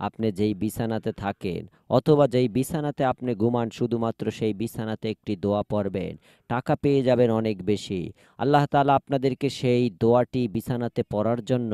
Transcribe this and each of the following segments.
আপনি যেই বিছানাতে থাকেন অথবা যেই বিছানাতে আপনি ঘুমান, শুধুমাত্র সেই বিছানাতে একটি দোয়া পড়বেন। টাকা পেয়ে যাবেন অনেক বেশি। আল্লাহ তাআলা আপনাদেরকে সেই দোয়াটি বিছানাতে পড়ার জন্য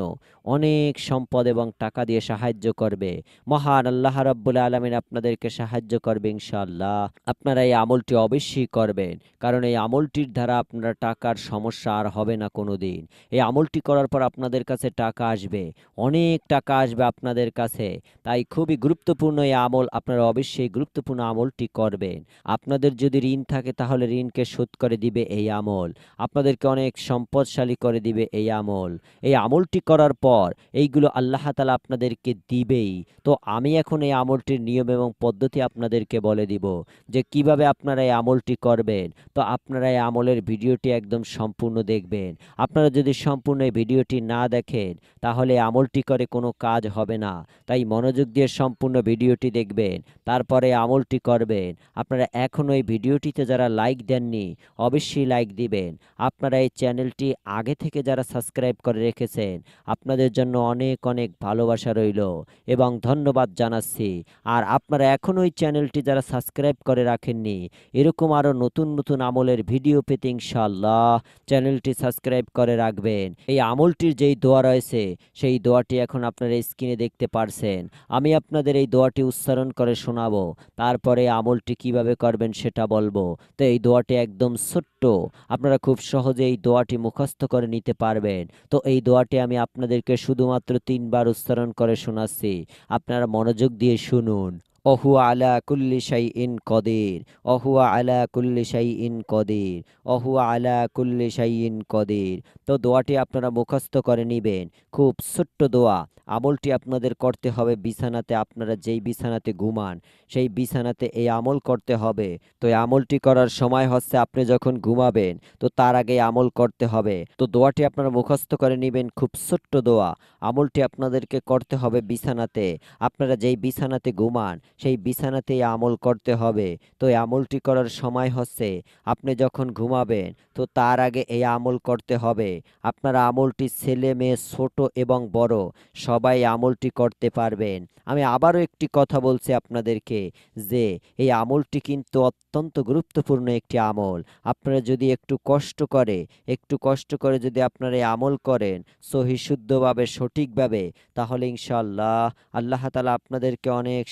অনেক সম্পদ এবং টাকা দিয়ে সাহায্য করবে। মহান আল্লাহ রাব্বুল আলমিন আপনাদেরকে সাহায্য করবে ইনশাআল্লাহ। আপনারা এই আমলটি অবশ্যই করবেন, কারণ এই আমলটির দ্বারা আপনার টাকার সমস্যা আর হবে না কোনো দিন এই আমলটি করার পর আপনাদের কাছে টাকা আসবে, অনেক টাকা আসবে আপনাদের কাছে। তাই খুবই গুরুত্বপূর্ণ এই আমল। আপনারা অবশ্যই গুরুত্বপূর্ণ আমলটি করবেন। আপনাদের যদি ঋণ থাকে, তাহলে ঋণকে শোধ করে দিবে এই আমল। আপনাদেরকে অনেক সম্পদশালী করে দিবে এই আমল। এই আমলটি করার পর এইগুলো আল্লাহ তালা আপনাদেরকে দিবেই। তো আমি এখন এই আমলটির নিয়ম এবং পদ্ধতি আপনাদেরকে বলে দিব যে কীভাবে আপনারা এই আমলটি করবেন। তো আপনারা এই আমলের ভিডিওটি একদম সম্পূর্ণ দেখবেন। আপনারা যদি সম্পূর্ণ এই ভিডিওটি না দেখেন, তাহলে আমলটি করে কোনো কাজ হবে না। তাই মনোযোগ দিয়ে সম্পূর্ণ ভিডিওটি দেখবেন, তারপরে আমলটি করবেন। আপনারা এখনও এই ভিডিওটিতে যারা লাইক দেননি, অবশ্যই লাইক দিবেন। আপনারা এই চ্যানেলটি আগে থেকে যারা সাবস্ক্রাইব করে রেখেছেন, আপনাদের জন্য অনেক অনেক ভালোবাসা রইল এবং ধন্যবাদ জানাচ্ছি। আর আপনারা এখনও এই চ্যানেলটি যারা সাবস্ক্রাইব করে রাখেননি, এরকম আরও নতুন নতুন আমলের ভিডিও পেতে ইনশাল্লাহ চ্যানেলটি সাবস্ক্রাইব করে রাখবেন। এই আমলটির যেই দোয়া রয়েছে, সেই দোয়াটি এখন আপনারা স্ক্রিনে দেখতে পারছেন। আমি আপনাদের এই দোয়াটি উচ্চারণ করে শোনাবো। তারপরে আমলটি কীভাবে করবেন সেটা বলব। তো এই দোয়াটি একদম ছোট্ট। আপনারা খুব সহজে এই দোয়াটি মুখস্থ করে নিতে পারবেন। তো এই দোয়াটি আমি আপনাদেরকে শুধুমাত্র তিনবার উচ্চারণ করে শোনাচ্ছি। আপনারা মনোযোগ দিয়ে শুনুন। অহুয়া আলা কুল্লি ইন কদের অহুয়া আলা কুল্লি ইন কদের অহুয়া আলা কুল্লি ইন কদের। তো দোয়াটি আপনারা মুখস্থ করে নেবেন, খুব ছোট্ট দোয়া। আমলটি আপনাদের করতে হবে বিছানাতে, আপনারা যেই বিছানাতে ঘুমান, সেই বিছানাতে এই আমল করতে হবে। তো এই আমলটি করার সময় হচ্ছে আপনি যখন ঘুমাবেন, তো তার আগে আমল করতে হবে। তো দোয়াটি আপনারা মুখস্থ করে নেবেন, খুব ছোট্ট দোয়া। আমলটি আপনাদেরকে করতে হবে বিছানাতে। আপনারা যেই বিছানাতে ঘুমান সেই বিছানাতেই আমল করতে হবে। তো এই আমলটি করার সময় হচ্ছে, আপনি যখন ঘুমাবেন, তো তার আগে এই আমল করতে হবে। আপনার আমলটি ছেলে মেয়ে, ছোট এবং বড়, সবাই আমলটি করতে পারবেন। আমি আবারও একটি কথা বলছি আপনাদেরকে, যে এই আমলটি কিন্তু অত্যন্ত গুরুত্বপূর্ণ একটি আমল। আপনারা যদি একটু কষ্ট করে, একটু কষ্ট করে যদি আপনারা এই আমল করেন, সহি শুদ্ধভাবে, সঠিকভাবে, তাহলে ইনশাল্লাহ আল্লাহ তালা আপনাদেরকে অনেক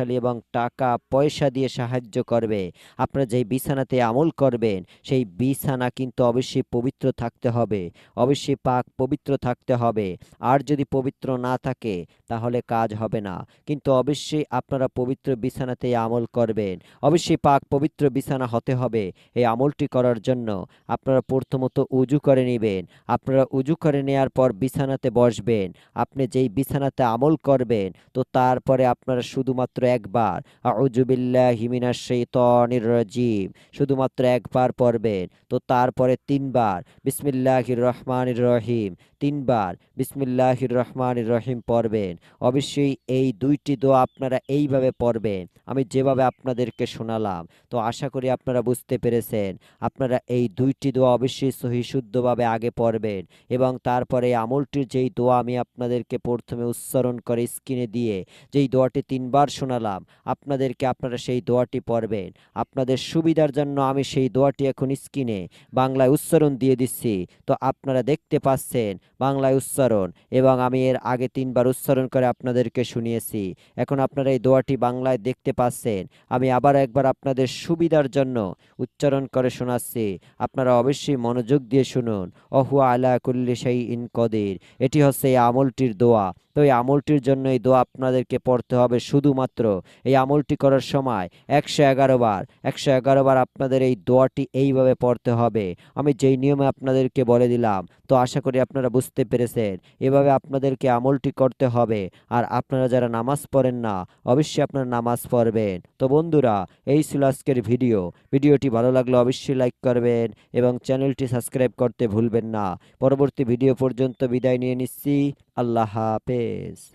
সম্পদশালী এবং টাকা, পয়সা দিয়ে সাহায্য করবে। আপনারা যেই বিছানাতে আমল করবেন, সেই বিছানা কিন্তু অবশ্যই পবিত্র থাকতে হবে। অবশ্যই পাক পবিত্র থাকতে হবে। আর যদি পবিত্র না থাকে, তাহলে কাজ হবে না। কিন্তু অবশ্যই আপনারা পবিত্র বিছানাতে আমল করবেন। অবশ্যই পাক পবিত্র বিছানা হতে হবে এই আমলটি করার জন্য। আপনারা প্রথমত উজু করে নেবেন। আপনারা উজু করে নেওয়ার পর বিছানাতে বসবেন। আপনি যেই বিছানাতে আমল করবেন, তো তারপরে আপনারা শুধুমাত্র একবার। আউজুবিল্লাহ হিমিনা শৈতনির রাজিম। শুধুমাত্র একবার পড়বেন। তো তারপরে তিনবার। বিসমিল্লাহির রহমানির রহিম। তিনবার বিসমিল্লাহির রহমানির রহিম পড়বেন। অবশ্যই এই দুইটি দোয়া আপনারা এইভাবে পড়বেন। আমি যেভাবে আপনাদেরকে শোনালাম। তো আশা করি আপনারা বুঝতে পেরেছেন। আপনারা এই দুইটি দোয়া অবশ্যই সহি শুদ্ধভাবে আগে পড়বেন এবং তারপরে আমলটির যেই দোয়া আমি আপনাদেরকে প্রথমে উচ্চারণ করে স্ক্রিনে দিয়ে, যেই দোয়াটি তিনবার শোনালাম, আপনাদেরকে আপনারা সেই দোয়াটি পড়বেন। আপনাদের সুবিধার জন্য আমি সেই দোয়াটি এখন স্ক্রিনে বাংলায় উচ্চারণ দিয়ে দিচ্ছি। তো আপনারা দেখতে পাচ্ছেন বাংলায় উচ্চারণ এবং আমি এর আগে তিনবার উচ্চারণ করে আপনাদেরকে শুনিয়েছি। এখন আপনারা এই দোয়াটি বাংলায় দেখতে পাচ্ছেন। আমি আবার একবার আপনাদের সুবিধার জন্য উচ্চারণ করে শোনাচ্ছি। আপনারা অবশ্যই মনোযোগ দিয়ে শুনুন। অহুয়া আলা কুল্লি সেই ইন কদির। এটি হচ্ছে এই আমলটির দোয়া। তো এই আমলটির জন্য এই দোয়া আপনাদেরকে পড়তে হবে শুধুমাত্র। এই আমলটি করার সময় একশো এগারো বার, একশো এগারো বার আপনাদের এই দোয়াটি এইভাবে পড়তে হবে। আমি যেই নিয়মে আপনাদেরকে বলে দিলাম, তো আশা করি আপনারা বুঝতে পেরেছেন। এভাবে আপনাদেরকে আমলটি করতে হবে, আর আপনারা যারা নামাজ পড়েন না, অবশ্যই আপনারা নামাজ পড়বেন। তো বন্ধুরা, এই ছিল আজকের ভিডিও। ভিডিওটি ভালো লাগলে অবশ্যই লাইক করবেন এবং চ্যানেলটি সাবস্ক্রাইব করতে ভুলবেন না। পরবর্তী ভিডিও পর্যন্ত বিদায় নিয়ে নিচ্ছি। আল্লাহ হাফেজ। is.